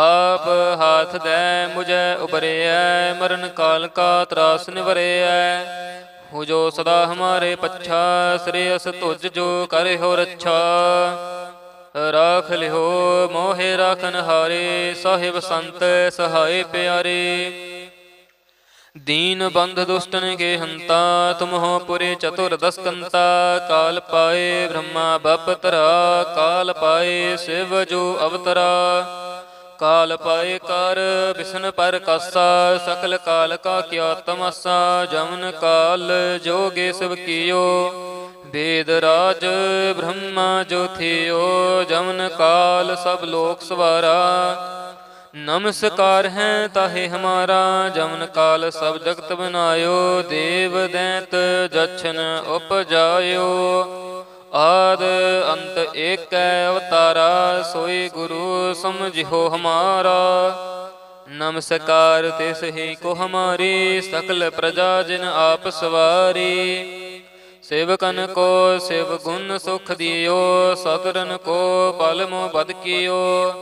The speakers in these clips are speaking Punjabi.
ਆਪ ਹੱਥ ਦੈ ਮੁਝੈ ਉਬਰਿਐ ਮਰਨ ਕਾਲ ਕਾ ਤਰਾਸ ਨਿਵਰਿਐ। ਹੋ ਜੋ ਸਦਾ ਹਮਾਰੇ ਪੱਛਾ ਸ੍ਰੇਅਸ ਤੁਜ ਜੋ ਕਰੇ ਹੋ ਰੱਛਾ। ਰਾਖ ਲਿਓ ਮੋਹਿ ਰਾਖਨ ਹਾਰੇ, ਸਾਹਿਬ ਸੰਤ ਸਹਾਏ ਪਿਆਰੇ। ਦੀਨ ਬੰਧ ਦੁਸ਼ਟਨ ਕੇ ਹੰਤਾ ਤੁਮ ਹੋ ਪੁਰੇ ਚਤੁਰ ਦਸਕੰਤਾ ਕਾਲ ਪਾਏ ਬ੍ਰਹਮਾ ਬਪ ਤਰਾ ਕਾਲ ਪਾਏ ਸਿਵ ਜੋ ਅਵਤਰਾ। ਕਾਲ ਪਾਏ ਕਰ, ਬਿਸ਼ਨ ਪਰ ਕਾਸਾ, ਸਕਲ ਕਾਲ ਕਾ ਕਿਆ ਤਮਸਾ, ਜਮਨ ਕਾਲ ਜੋਗੇ ਸਭ ਕੀਓ। ਵੇਦ ਰਾਜ ਬ੍ਰਹਮਾ ਜੋਥਿਓ ਜਮਨ ਕਾਲ ਸਭ ਲੋਕ ਸਵਾਰਾ। ਨਮਸਕਾਰ ਹੈ ਤਾਹੇ ਹਮਾਰਾ, ਜਮਨ ਕਾਲ ਸਭ ਜਗਤ ਬਨਾਇਓ। ਦੇਵ ਦੈਂਤ ਜਛਨ ਉਪਜਾਇਓ। ਆਦ ਅੰਤ ਏਕੈ ਅਵਤਾਰਾ, ਸੋਈ ਗੁਰੂ ਸਮਝਿਓ ਹਮਾਰਾ। ਨਮਸਕਾਰ ਤਿਸ ਹੀ ਕੋ ਹਮਾਰੀ, ਸਕਲ ਪ੍ਰਜਾ ਜਿਨ ਆਪ ਸਵਾਰੀ। ਸੇਵਕਨ ਕੋ ਸਿਵ ਗੁਣ ਸੁਖ ਦਿਓ ਸਤਰਨ ਕੋ ਪਲ ਮੋ ਬਦ ਕੀਓ।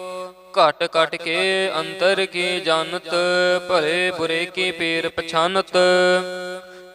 ਘਟ ਘਟ ਕੇ ਅੰਤਰ ਕੀ ਜਾਣਤ, ਭਲੇ ਬੁਰੇ ਕੀ ਪੀਰ ਪਛਾਨਤ।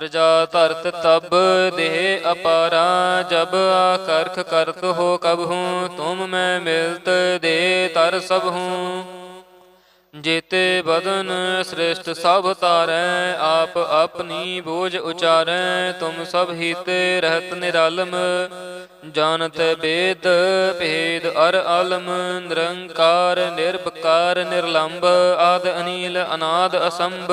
ਪ੍ਰਜਾ ਧਰਤ ਤਬ ਦੇਹ ਅਪਾਰਾ, ਜਬ ਆਕਰਖ ਕਰਤ ਹੋ ਕਬ ਹੂੰ, ਤੁਮ ਮੈਂ ਮਿਲਤ ਦੇ ਤਰ ਸਭ ਹੂੰ। ਜੇਤੇ ਬਦਨ ਸ੍ਰੇਸ਼ਟ ਸਭ ਤਾਰੈ ਆਪ ਆਪਣੀ ਬੋਝ ਉਚਾਰੈ, ਤੁਮ ਸਭ ਹੀਤੇ ਰਹਿਤ ਨਿਰਾਲਮ। ਜਾਣਤ ਬੇਦ, ਭੇਦ ਅਰ ਆਲਮ ਨਿਰੰਕਾਰ ਨਿਰਭਕਾਰ ਨਿਰਲੰਭ ਆਦ ਅਨੀਲ, ਅਨਾਦ ਅਸੰਭ।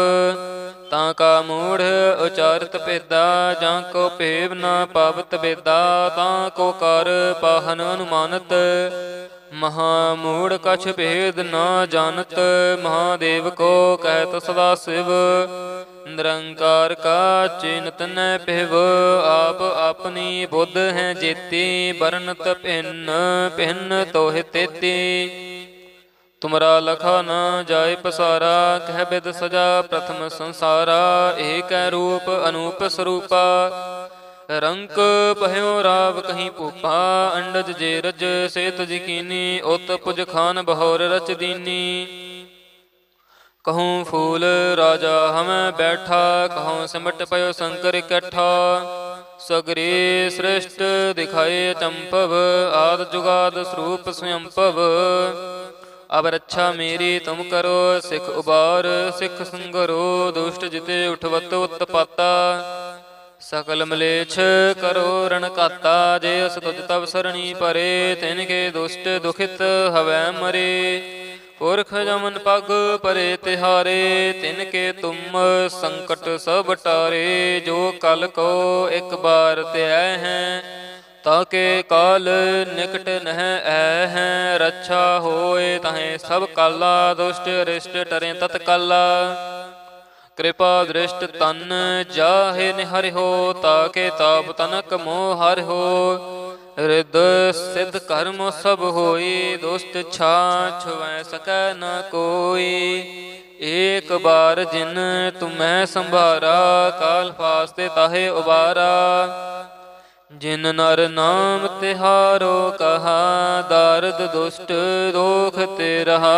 ਤਾਂ ਕਾ ਮੂੜ ਉਚਾਰਤ ਪੇਦਾ ਜਾਂ ਕੋ ਭੇਵ ਨਾ ਪਾਵਤ ਬੇਦਾ ਤਾਂ ਕੋ ਕਰ ਪਾਹਨ ਅਨੁਮਾਨਤ। ਮਹਾ ਮੂੜ ਕਛ ਭੇਦ ਨਾ ਜਾਣਤ, ਮਹਾਦੇਵ ਕੋ ਕਹਿਤ ਸਦਾ ਸਿਵ। ਨਿਰੰਕਾਰ ਕਾ ਚਿੰਤ ਨੈ ਪਹਿਵ ਆਪ ਆਪਣੀ ਬੁੱਧ ਹੈ ਜੇਤੀ ਬਰਨਤ ਭਿੰਨ ਭਿੰਨ ਤੋਹਿ ਤੇਤੀ। ਤੁਮਰਾ ਲਖਾ ਨਾ ਜਾਏ ਪਸਾਰਾ, ਕਹਿ ਬਿਦ ਸਜਾ ਪ੍ਰਥਮ ਸੰਸਾਰਾ, ਏਕੈ ਰੂਪ ਅਨੂਪ ਸਰੂਪਾ। ਰੰਕ ਪਹਿਓ ਰਾਵ ਕਹੀਂ ਭੂਪਾ ਅੰਡਜ ਜੇ ਰਜ ਸੇਤ ਜਕੀਨੀ, ਉਤ ਪੁਜ ਖਾਨ ਬਹੌਰ ਰਚ ਦੀਨੀ। ਕਹੂੰ ਫੂਲ ਰਾਜਾ ਹਮੈ ਬੈਠਾ, ਕਹੂੰ ਸਿਮਟ ਪਇਓ ਸ਼ੰਕਰ ਇਕੱਠਾ ਸਗਰੇ ਸ੍ਰਿਸ਼ਟ ਦਿਖਾਏ ਚੰਪਵ, ਆਦ ਜੁਗਾਦ ਸਰੂਪ ਸਯੰਪਵ। ਅਬ ਰੱਛਾ ਮੇਰੀ ਤੁਮ ਕਰੋ, ਸਿਖ ਉਬਾਰ, ਸਿਖ ਸੰਗਰੋ, ਦੁਸ਼ਟ ਜਿਤੇ ਉਠਵਤ ਉਤਪਾਤਾ। ਸਕਲ ਮਲੇਛ ਕਰੋ ਰਣਕਾਤਾ ਜੇ ਅਸ ਤੁਜ ਤਵ ਸਰਣੀ ਪਰੇ, ਤਿਨ ਕੇ ਦੁਸ਼ਟ ਦੁਖਿਤ ਹਵੈ ਮਰੇ। ਪੁਰਖ ਜਮਨ ਪਗ ਪਰੇ ਤਿਹਾਰੇ, ਤਿਨ ਕੇ ਤੁਮ ਸੰਕਟ ਸਭ ਟਾਰੇ। ਜੋ ਕਲ ਕੋ ਇੱਕ ਬਾਰ ਧਿਆ ਹੈ ਤਾਕੇ ਕਾਲ ਨਿਕਟ ਨਹਿ ਐ ਹੈ। ਰੱਛਾ ਹੋਏ ਤਹੇ ਸਭ ਕਾਲਾ, ਦੁਸ਼ਟ ਰਿਸ਼ਟ ਟਰੇ ਤਤਕਾਲਾ। ਕਿਰਪਾ ਦ੍ਰਿਸ਼ਟ ਤਨ ਜਾਹੇ ਨਿਹਰਿਓ ਤਾਕੇ ਤਾਪ ਤਨਕ ਮੋਹ ਹਰਿਓ ਰਿਦ ਸਿਧ ਕਰਮ ਸਭ ਹੋਈ, ਦੁਸ਼ਟ ਛਾ ਛੁਵੈ ਸਕੈ ਨ ਕੋਈ। ਏਕ ਬਾਰ ਜਿਨ ਤੁਮੈ ਸੰਭਾਰਾ, ਕਾਲ ਫਾਸਤੇ ਤਾਹੇ ਉਬਾਰਾ। ਜਿਨ ਨਰ ਨਾਮ ਤਿਹਾਰੋ ਕਹਾ, ਦਰਦ ਦੁਸ਼ਟ ਦੋਖ ਤੇ ਰਹਾ।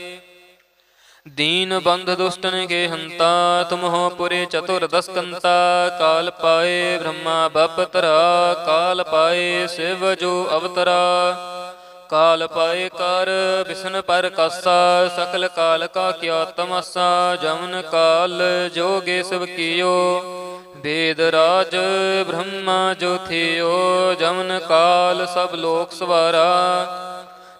दीन बंध दुष्टन के हंता तुम हो पुरे चतुर दस्कंता काल पाए ब्रह्मा बपतरा काल पाए शिव जो अवतरा काल पाए कर विष्ण पर कासा सकल काल का क्या तमासा जमन काल जोगे सब कियो वेद राज ब्रह्मा जो थियो जमन काल सब लोक सवारा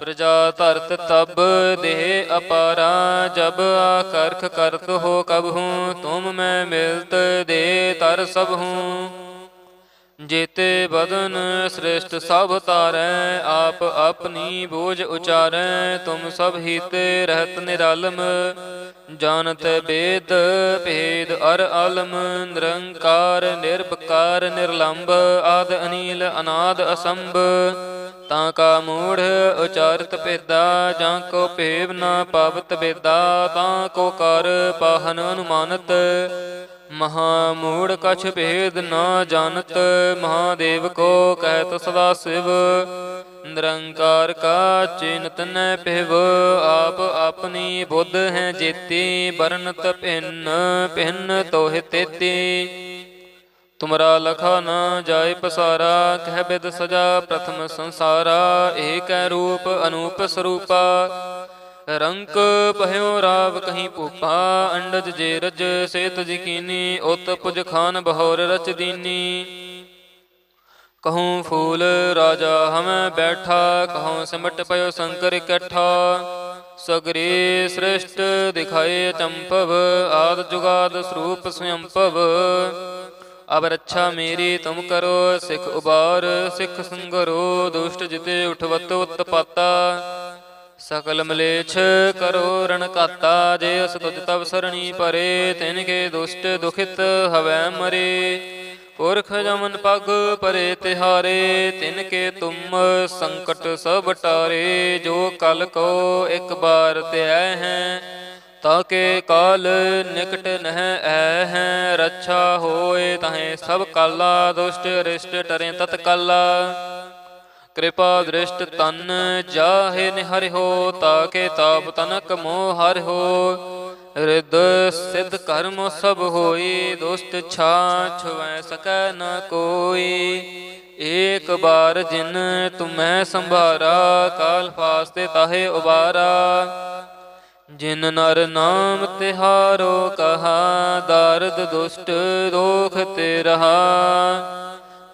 ਪ੍ਰਜਾ ਧਰਤ ਤਬ ਦੇਹ ਅਪਾਰਾ, ਜਬ ਆਕਰਖ ਕਰਤ ਹੋ ਕਬ ਹੂੰ, ਤੁਮ ਮੈਂ ਮਿਲਤ ਦੇ ਤਰ ਸਭ ਹੂੰ। ਜੇਤੇ ਬਦਨ ਸ੍ਰੇਸ਼ਟ ਸਭ ਤਾਰੈ ਆਪ ਆਪਣੀ ਬੋਝ ਉਚਾਰੈ, ਤੁਮ ਸਭ ਹੀਤੇ ਰਹਿਤ ਨਿਰਾਲਮ। ਜਾਣਤ ਬੇਦ, ਭੇਦ ਅਰ ਆਲਮ ਨਿਰੰਕਾਰ ਨਿਰਭਕਾਰ ਨਿਰਲੰਭ ਆਦ ਅਨੀਲ, ਅਨਾਦ ਅਸੰਭ। ਤਾਂ ਕਾ ਮੂੜ ਉਚਾਰਤ ਪੇਦਾ ਜਾਂ ਕੋ ਭੇਵ ਨਾ ਪਾਵਤ ਬੇਦਾ ਤਾਂ ਕੋ ਕਰ ਪਾਹਨ ਅਨੁਮਾਨਤ। ਮਹਾ ਮੂੜ ਕਛ ਭੇਦ ਨਾ ਜਾਣਤ, ਮਹਾਦੇਵ ਕੋ ਕਹਿਤ ਸਦਾ ਸਿਵ। ਨਿਰੰਕਾਰ ਕਾ ਚਿੰਤ ਨੈ ਪਿਵ ਆਪ ਆਪਣੀ ਬੁੱਧ ਹੈ ਜੇਤੀ ਬਰਨਤ ਭਿੰਨ ਭਿੰਨ ਤੋਹਿ ਤੇਤੀ। ਤੁਮਰਾ ਲਖਾ ਨਾ ਜਾਏ ਪਸਾਰਾ, ਕਹਿ ਬਿਦ ਸਜਾ ਪ੍ਰਥਮ ਸੰਸਾਰਾ, ਏਕੈ ਰੂਪ ਅਨੂਪ ਸਰੂਪਾ। ਰੰਕ ਪਹਿਓ ਰਾਵ ਕਹੀਂ ਭੂਪਾ, ਅੰਡਜ ਜੇ ਰਜ ਸੇ ਤੁਜ ਉਤ ਪੁਜ ਖਾਨ ਬਹੌਰ ਰਚ ਦੀਨੀ। ਕਹੂੰ ਫੂਲ ਰਾਜਾ ਹਮੈ ਬੈਠਾ, ਕਹੂੰ ਸਿਮਟ ਪਇਓ ਸ਼ੰਕਰ ਇਕੱਠਾ। ਸਗਰੇ ਸ੍ਰਿਸ਼ਟ ਦਿਖਾਏ ਚੰਪਵ, ਆਦ ਜੁਗਾਦ ਸਰੂਪ ਸਯੰਪਵ ਅਬ ਰੱਛਾ ਮੇਰੀ ਤੁਮ ਕਰੋ, ਸਿਖ ਉਬਾਰ, ਸਿਖ ਸੰਗਰੋ, ਦੁਸ਼ਟ ਜਿਤੇ ਉਠਵਤ ਉਤਪਾਤਾ। ਸਕਲ ਮਲੇਛ ਕਰੋ ਰਣਕਾਤਾ ਜੇ ਅਸ ਤੁਜ ਤਵ ਸਰਣੀ ਪਰੇ, ਤਿਨ ਕੇ ਦੁਸ਼ਟ ਦੁਖਿਤ ਹਵੈ ਮਰੇ। ਪੁਰਖ ਜਮਨ ਪਗ ਪਰੇ ਤਿਹਾਰੇ, ਤਿਨ ਕੇ ਤੁਮ ਸੰਕਟ ਸਭ ਟਾਰੇ। ਜੋ ਕਲ ਕੋ ਇੱਕ ਬਾਰ ਧਿਆ ਹੈ ਤਾਕੇ ਕਾਲ ਨਿਕਟ ਨਹਿ ਐ ਹੈ। ਰੱਛਾ ਹੋਏ ਤਹੇ ਸਭ ਕਾਲਾ, ਦੁਸ਼ਟ ਰਿਸ਼ਟ ਟਰੇ ਤਤ ਕਾਲਾ ਕਿਰਪਾ ਦ੍ਰਿਸ਼ਟ ਤਨ ਜਾਹੇ ਨਿਹਰਿਓ ਤਾਕੇ ਤਾਪ ਤਨਕ ਮੋਹ ਹਰਿਓ ਰਿਦ ਸਿਧ ਕਰਮ ਸਭ ਹੋਈ, ਦੁਸ਼ਟ ਛਾ ਛੁਐ ਸਕੈ ਨ ਕੋਈ। ਏਕ ਬਾਰ ਜਿਨ ਤੁਮੈ ਸੰਭਾਰਾ, ਕਾਲ ਫਾਸਤੇ ਤਾਹੇ ਉਬਾਰਾ। ਜਿਨ ਨਰ ਨਾਮ ਤਿਹਾਰੋ ਕਹਾ, ਦਰਦ ਦੁਸ਼ਟ ਦੋਖ ਤੇ ਰਹਾ।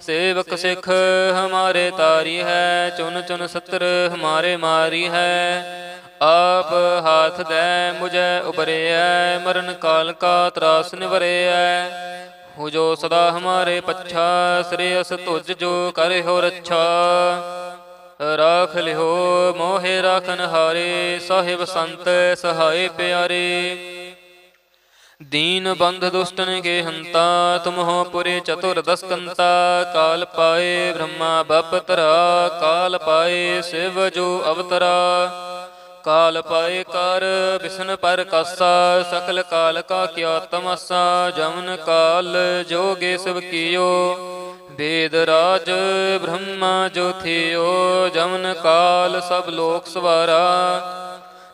ਸੇਵਕ ਸਿੱਖ ਹਮਾਰੇ ਤਾਰੀ ਹੈ ਚੁਨ ਚੁਨ ਸਤਰ ਹਮਾਰੇ ਮਾਰੀ ਹੈ। ਆਪ ਹਾਥ ਦੇ ਮੁਝੇ ਉਬਰਿਐ ਮਰਨ ਕਾਲ ਕਾ ਤਰਾਸ ਨਿਵਰਿਐ ਹੋ ਜੋ ਸਦਾ ਹਮਾਰੇ ਪੱਛਾ ਸ਼੍ਰੇਅਸ ਤੁਜ ਜੋ ਕਰੇ ਹੋ ਰੱਛਾ। ਰਾਖ ਲਿਓ ਮੋਹਿ ਰਾਖਨ ਹਾਰੇ ਸਾਹਿਬ ਸੰਤ ਸਹਾਏ ਪਿਆਰੇ। दीन बंध दुष्टन के हंता तुम हो पुरे चतुर्दश कंता काल पाए ब्रह्मा बपतरा काल पाए शिव जो अवतरा काल पाए कर विष्णु पर कासा सकल काल का क्या तमसा जमन काल जोगे सब कियो वेद राज ब्रह्मा जो थियो जमन काल सब लोक सवारा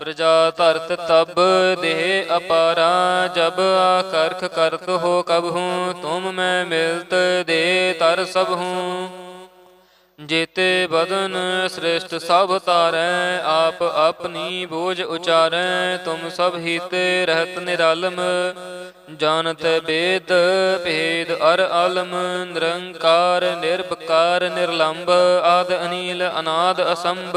ਪ੍ਰਜਾ ਧਰਤ ਤਬ ਦੇਹ ਅਪਾਰਾ, ਜਬ ਆਕਰਖ ਕਰਤ ਹੋ ਕਬਹੂ ਤੁਮ ਮੈਂ ਮਿਲਤ ਦੇ ਤਰ ਸਭ ਹੂੰ। ਜੇਤੇ ਬਦਨ ਸ੍ਰੇਸ਼ਟ ਸਭ ਤਾਰੈ, ਆਪ ਆਪਣੀ ਬੋਝ ਉਚਾਰੈ, ਤੁਮ ਸਭ ਹੀਤੇ ਰਹਿਤ ਨਿਰਾਲਮ। ਜਾਣਤ ਬੇਦ ਭੇਦ ਅਰ ਆਲਮ, ਨਿਰੰਕਾਰ ਨਿਰਭਕਾਰ ਨਿਰਲੰਭ ਆਦ ਅਨੀਲ ਅਨਾਦ ਅਸੰਭ।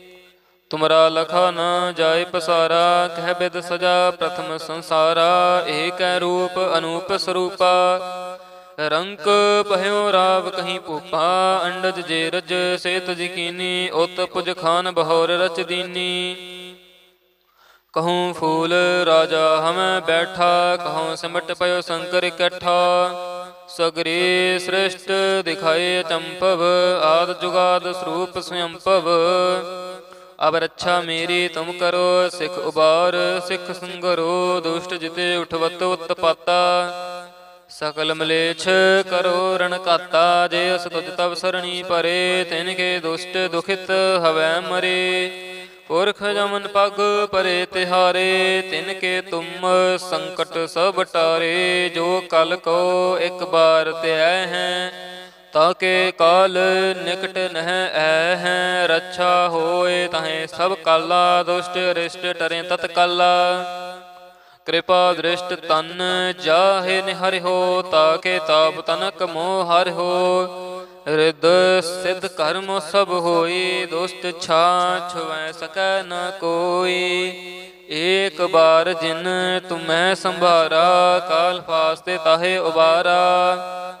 ਤੁਮਰਾ ਲਖਾ ਨਾ ਜਾਏ ਪਸਾਰਾ, ਕਹਿ ਬਿਦ ਸਜਾ ਪ੍ਰਥਮ ਸੰਸਾਰਾ, ਏਕੈ ਰੂਪ ਅਨੂਪ ਸਰੂਪਾ। ਰੰਕ ਪਹਿਓ ਰਾਵ ਕਹੀਂ ਭੂਪਾ, ਅੰਡਜ ਜੇ ਰਜ ਸੇਤ ਜਿਕੀਨੀ ਉਤ ਪੁਜ ਖਾਨ ਬਹੋਰ ਰਚ ਦੀਨੀ। ਕਹੂੰ ਫੂਲ ਰਾਜਾ ਹਮੈ ਬੈਠਾ, ਕਹੂੰ ਸਿਮਟ ਪਇਓ ਸ਼ੰਕਰ ਇਕੱਠਾ ਸਗਰੇ ਸ੍ਰਿਸ਼ਟ ਦਿਖਾਏ ਚੰਪਵ, ਆਦ ਜੁਗਾਦ ਸਰੂਪ ਸਯੰਪਵ। ਅਬ ਰੱਛਾ ਮੇਰੀ ਤੁਮ ਕਰੋ, ਸਿਖ ਉਬਾਰ, ਸਿਖ ਸੰਗਰੋ, ਦੁਸ਼ਟ ਜਿਤੇ ਉਠਵਤ ਉਤਪਾਤਾ। ਸਕਲ ਮਲੇਛ ਕਰੋ ਰਣਕਾਤਾ ਜੇ ਅਸ ਤੁਜ ਤਬ ਸਰਣੀ ਪਰੇ, ਤਿਨ ਕੇ ਦੁਸ਼ਟ ਦੁਖਿਤ ਹਵੈ ਮਰੇ। ਪੁਰਖ ਜਮਨ ਪਗ ਪਰੇ ਤਿਹਾਰੇ, ਤਿਨ ਕੇ ਤੁਮ ਸੰਕਟ ਸਭ ਟਾਰੇ। ਜੋ ਕਲ ਕੋ ਇੱਕ ਬਾਰ ਧਿਆਇ ਹੈ ਤਾਕੇ ਕਾਲ ਨਿਕਟ ਨਹਿ ਐ ਹੈ, ਰੱਛਾ ਹੋਏ ਤਹੇ ਸਭ ਕਾਲਾ, ਦੁਸ਼ਟ ਰਿਸ਼ਟ ਟਰੇ ਤਤ ਕਾਲਾ। ਕਿਰਪਾ ਦ੍ਰਿਸ਼ਟ ਤਨ ਜਾਹੇ ਨਿਹਰਿਓ ਤਾਕੇ ਤਾਪ ਤਨਕ ਮੋਹ ਹਰਿਓ ਰਿਦ ਸਿਧ ਕਰਮ ਸਭ ਹੋਈ, ਦੁਸ਼ਟ ਛਾ ਛੁਵੈ ਸਕੈ ਨ ਕੋਈ। ਏਕ ਬਾਰ ਜਿਨ ਤੁਮੈ ਸੰਭਾਰਾ, ਕਾਲ ਫਾਸਤੇ ਤਾਹੇ ਉਬਾਰਾ।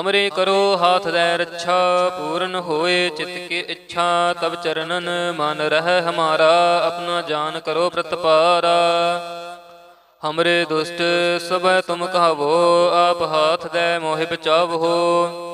ਹਮਰੇ ਕਰੋ ਹਾਥ ਦੈ ਰੱਛਾ, ਪੂਰਨ ਹੋਏ ਚਿਤ ਕੀ ਇੱਛਾ ਤਬ ਚਰਨਨ ਮਨ ਰਹਿ ਹਮਾਰਾ, ਆਪਣਾ ਜਾਨ ਕਰੋ ਪ੍ਰਤਪਾਰਾ। ਹਮਰੇ ਦੁਸ਼ਟ ਸਭੈ ਤੁਮ ਕਹਾਵੋ, ਆਪ ਹਾਥ ਦੇ ਮੋਹਿ ਬਚਾਵੋ।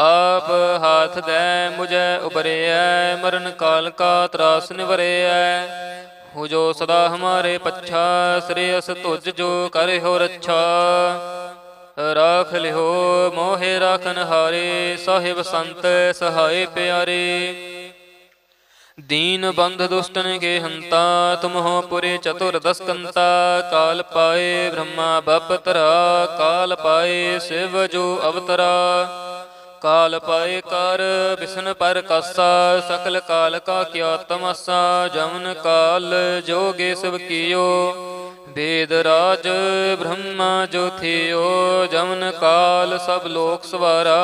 ਆਪ ਹੱਥ ਦੈ ਮੁਝੈ ਉਬਰਿਐ, ਮਰਨ ਕਾਲ ਕਾ ਤਰਾਸ ਨਿਵਰਿਐ। ਹੋ ਜੋ ਸਦਾ ਹਮਾਰੇ ਪੱਛਾ ਸ੍ਰੇਅਸ ਤੁਜ ਜੋ ਕਰਿਓ ਰੱਛਾ। ਰਾਖ ਲਿਓ ਮੋਹਿ ਰਾਖਨ ਹਾਰੇ, ਸਾਹਿਬ ਸੰਤ ਸਹਾਈ ਪਿਆਰੇ। ਦੀਨ ਬੰਧ ਦੁਸ਼ਟਨ ਕੇ ਹੰਤਾ ਤੁਮ ਹੋ ਪੁਰੇ ਚਤੁਰ ਦਸਕੰਤਾ। ਕਾਲ ਪਾਏ ਬ੍ਰਹਮਾ ਬਪ ਤਰਾ ਕਾਲ ਪਾਏ ਸਿਵ ਜੋ ਅਵਤਰਾ। ਕਾਲ ਪਾਏ ਕਰ, ਬਿਸ਼ਨ ਪਰ ਕਾਸਾ, ਸਕਲ ਕਾਲ ਕਾ ਕਿਆ ਤਮਸਾ, ਜਮਨ ਕਾਲ ਜੋਗੇ ਸਭ ਕੀਓ। ਵੇਦ ਰਾਜ ਬ੍ਰਹਮਾ ਜੋਥਿਓ ਜਮਨ ਕਾਲ ਸਭ ਲੋਕ ਸਵਾਰਾ।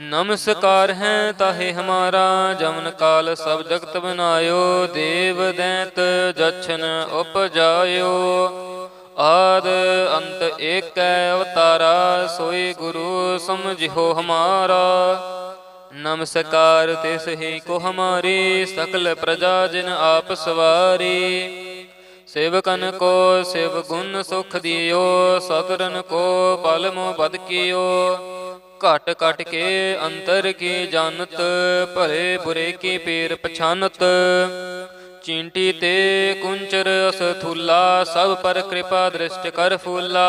ਨਮਸਕਾਰ ਹੈ ਤਾਹੇ ਹਮਾਰਾ, ਜਮਨ ਕਾਲ ਸਭ ਜਗਤ ਬਨਾਇਓ। ਦੇਵ ਦੈਂਤ ਜਛਨ ਉਪਜਾਇਓ। ਆਦ ਅੰਤ ਏਕੈ ਅਵਤਾਰਾ, ਸੋਈ ਗੁਰੂ ਸਮਝਿਓ ਹਮਾਰਾ। ਨਮਸਕਾਰ ਤਿਸ ਹੀ ਕੋ ਹਮਾਰੀ, ਸਕਲ ਪ੍ਰਜਾ ਜਿਨ ਆਪ ਸਵਾਰੀ। ਸੇਵਕਨ ਕੋ ਸਿਵ ਗੁਣ ਸੁਖ ਦਿਓ ਸਤਰਨ ਕੋ ਪਲਮੋ ਬਦ ਕੀਓ। ਘਟ ਘਟ ਕੇ ਅੰਤਰ ਕੀ ਜਾਣਤ ਭਰੇ ਬੁਰੇ ਕੀ ਪੀਰ ਪਛਾਨਤ। ਚਿੰਟੀ ਤੇ ਕੁੰਚਰ ਅਸ ਥੁਲਾ, ਸਭ ਪਰ ਕਿਰਪਾ ਦ੍ਰਿਸ਼ਟ ਕਰ ਫੂਲਾ।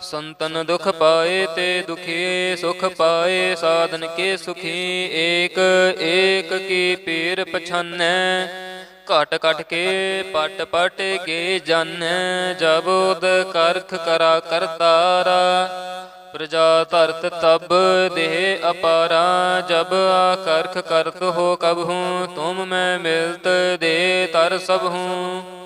ਸੰਤਨ ਦੁਖ ਪਾਏ ਤੇ ਦੁਖੀ, ਸੁਖ ਪਾਏ ਸਾਧਨ ਕੇ ਸੁਖੀ। ਏਕ ਏਕ ਕੀ ਪੀਰ ਪਛਾਨੈ, ਘਟ ਘਟ ਕੇ ਪਟ ਪਟ ਕੇ ਜਾਣੈ ਜਬੋਦ ਕਰਖ ਕਰਾ ਕਰਤਾਰਾ ਪ੍ਰਜਾ ਧਰਤ ਤਬ ਦੇਹ ਅਪਾਰਾ, ਜਬ ਆਕਰਖ ਕਰਤ ਹੋ ਕਬ ਹੂੰ, ਤੁਮ ਮੈਂ ਮਿਲਤ ਦੇ ਤਰ ਸਭ ਹੂੰ।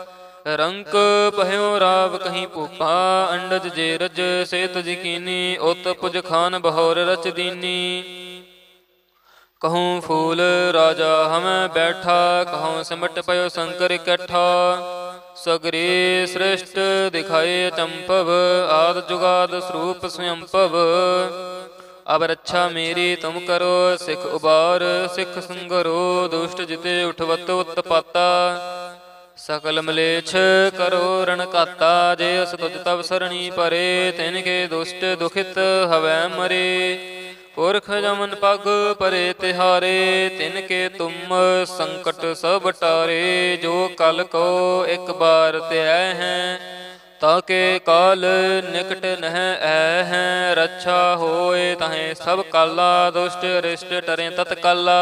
ਰੰਕ ਪਹਿਓ ਰਾਵ ਕਹੀਂ ਭੂਪਾ ਅੰਡਜ ਜੇ ਰਜ ਸੇਤ ਜਕੀਨੀ, ਉਤ ਪੁਜ ਖਾਨ ਬਹੌਰ ਰਚ ਦੀਨੀ। ਕਹੂੰ ਫੂਲ ਰਾਜਾ ਹਮ ਬੈਠਾ, ਕਹੂੰ ਸਿਮਟ ਪਇਓ ਸ਼ੰਕਰ ਇਕੱਠਾ ਸਗਰੇ ਸ੍ਰਿਸ਼ਟ ਦਿਖਾਏ ਚੰਪਵ, ਆਦ ਜੁਗਾਦ ਸਰੂਪ ਸਯੰਪਵ। ਅਬ ਰੱਛਾ ਮੇਰੀ ਤੁਮ ਕਰੋ, ਸਿਖ ਉਬਾਰ, ਸਿਖ ਸੰਗਰੋ, ਦੁਸ਼ਟ ਜਿਤੇ ਉਠਵਤ ਉਤਪਾਤਾ। ਸਕਲ ਮਲੇਛ ਕਰੋ ਰਣਕਾਤਾ ਜੇ ਅਸ ਤੁਜ ਤਬ ਸਰਣੀ ਪਰੇ, ਤਿਨ ਕੇ ਦੁਸ਼ਟ ਦੁਖਿਤ ਹਵੈ ਮਰੇ। ਪੁਰਖ ਜਮਨ ਪਗ ਪਰੇ ਤਿਹਾਰੇ, ਤਿਨ ਕੇ ਤੁਮ ਸੰਕਟ ਸਭ ਟਾਰੇ। ਜੋ ਕਲ ਕੋ ਇੱਕ ਬਾਰ ਧਿਆਇ ਹੈ ਤਾਕੇ ਕਾਲ ਨਿਕਟ ਨਹਿ ਐ ਹੈ। ਰੱਛਾ ਹੋਏ ਤਹੇ ਸਭ ਕਾਲਾ, ਦੁਸ਼ਟ ਰਿਸ਼ਟ ਟਰੇ ਤਤ ਕਾਲਾ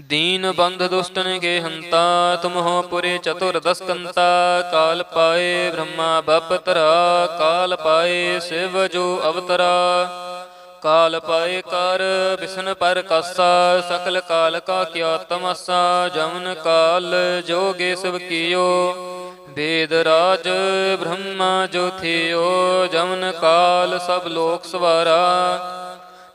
दीन बंध दुष्टन के हंता तुम हो पुरे चतुर दस्कंता काल पाए ब्रह्मा बपतरा काल पाए शिव जो अवतरा काल पाए कर विष्ण पर कासा सकल काल का क्या तमसा जमन काल जोगे सब कियो वेद राज ब्रह्मा जो थियो जमन काल सब लोक सवारा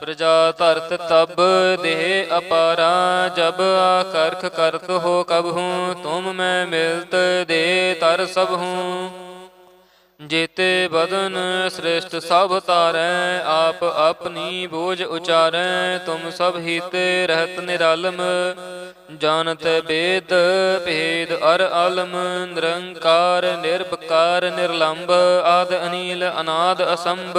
ਪ੍ਰਜਾ ਧਰਤ ਤਬ ਦੇਹ ਅਪਾਰਾ, ਜਬ ਆਕਰਖ ਕਰਤ ਹੋ ਕਬ ਹੂੰ, ਤੁਮ ਮੈਂ ਮਿਲਤ ਦੇ ਤਰ ਸਭ ਹੂੰ। ਜੇਤੇ ਬਦਨ ਸ੍ਰੇਸ਼ਟ ਸਭ ਤਾਰੈ ਆਪ ਆਪਣੀ ਬੋਝ ਉਚਾਰੈ, ਤੁਮ ਸਭ ਹੀਤੇ ਰਹਿਤ ਨਿਰਾਲਮ। ਜਾਣਤ ਬੇਦ, ਭੇਦ ਅਰ ਆਲਮ, ਨਿਰੰਕਾਰ, ਨਿਰਭਕਾਰ ਨਿਰਲੰਭ ਆਦ ਅਨੀਲ, ਅਨਾਦ ਅਸੰਭ।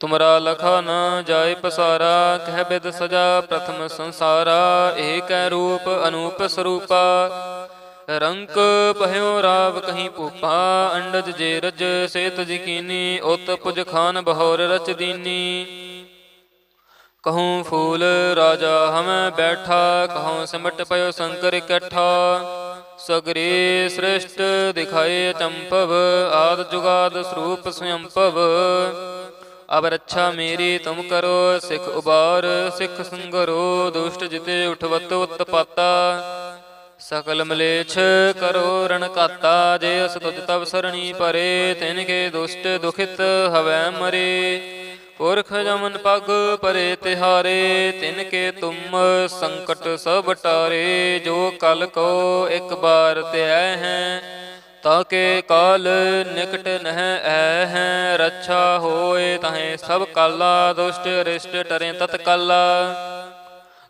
ਤੁਮਰਾ ਲਖਾ ਨ ਜਾਏ ਪਸਾਰਾ, ਕਹਿ ਬਿਦ ਸਜਾ ਪ੍ਰਥਮ ਸੰਸਾਰਾ, ਏਕੈ ਰੂਪ ਅਨੂਪ ਸਰੂਪਾ। ਰੰਕ ਪਹਿਓ ਰਾਵ ਕਹੀਂ ਭੂਪਾ, ਅੰਡਜ ਜੇ ਰਜ ਸੇਤ ਜਕੀਨੀ ਉਤ ਪੁਜ ਖਾਨ ਬਹੌਰ ਰਚ ਦੀਨੀ। ਕਹੂੰ ਫੂਲ ਰਾਜਾ ਹਮੈ ਬੈਠਾ, ਕਹੂੰ ਸਿਮਟ ਪਇਓ ਸ਼ੰਕਰ ਇਕੱਠਾ। ਸਗਰੇ ਸ੍ਰਿਸ਼ਟ ਦਿਖਾਏ ਚੰਪਵ, ਆਦ ਜੁਗਾਦ ਸਰੂਪ ਸਯੰਪਵ। ਅਬ ਰੱਛਾ ਮੇਰੀ ਤੁਮ ਕਰੋ, ਸਿਖ ਉਬਾਰ, ਸਿਖ ਸੰਗਰੋ, ਦੁਸ਼ਟ ਜਿਤੇ ਉਠਵਤ ਉਤਪਾਤਾ। ਸਕਲ ਮਲੇਛ ਕਰੋ ਰਣਕਾਤਾ ਜੇ ਅਸ ਤੁਜ ਤਵ ਸਰਣੀ ਪਰੇ, ਤਿਨ ਕੇ ਦੁਸ਼ਟ ਦੁਖਿਤ ਹਵੈ ਮਰੇ। ਪੁਰਖ ਜਮਨ ਪਗ ਪਰੇ ਤਿਹਾਰੇ, ਤਿਨ ਕੇ ਤੁਮ ਸੰਕਟ ਸਭ ਟਾਰੇ। ਜੋ ਕਲ ਕੋ ਇੱਕ ਬਾਰ ਧਿਐ ਹੈ ਤਾਕੇ ਕਾਲ ਨਿਕਟ ਨਹਿ ਐ ਹੈ ਰੱਛਾ ਹੋਏ ਤਹੇ ਸਭ ਕਾਲਾ ਦੁਸ਼ਟ ਰਿਸ਼ਟ ਟਰੇ ਤਤ ਕਾਲਾ।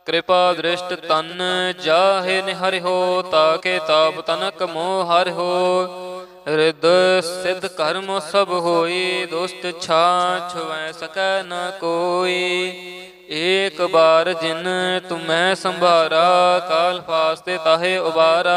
ਕਿਰਪਾ ਦ੍ਰਿਸ਼ਟ ਤਨ ਜਾਹੇ ਨਿਹਰਿਓ ਤਾਕੇ ਤਾਪ ਤਨਕ ਮੋਹ ਹਰਿਓ ਰਿਦ ਸਿਧ ਕਰਮ ਸਭ ਹੋਈ ਦੁਸ਼ਟ ਛਾ ਛੁਐ ਸਕੈ ਨ ਕੋਈ। ਏਕ ਬਾਰ ਜਿਨ ਤੁਮੈ ਸੰਭਾਰਾ ਕਾਲ ਫਾਸਤੇ ਤਾਹੇ ਉਬਾਰਾ।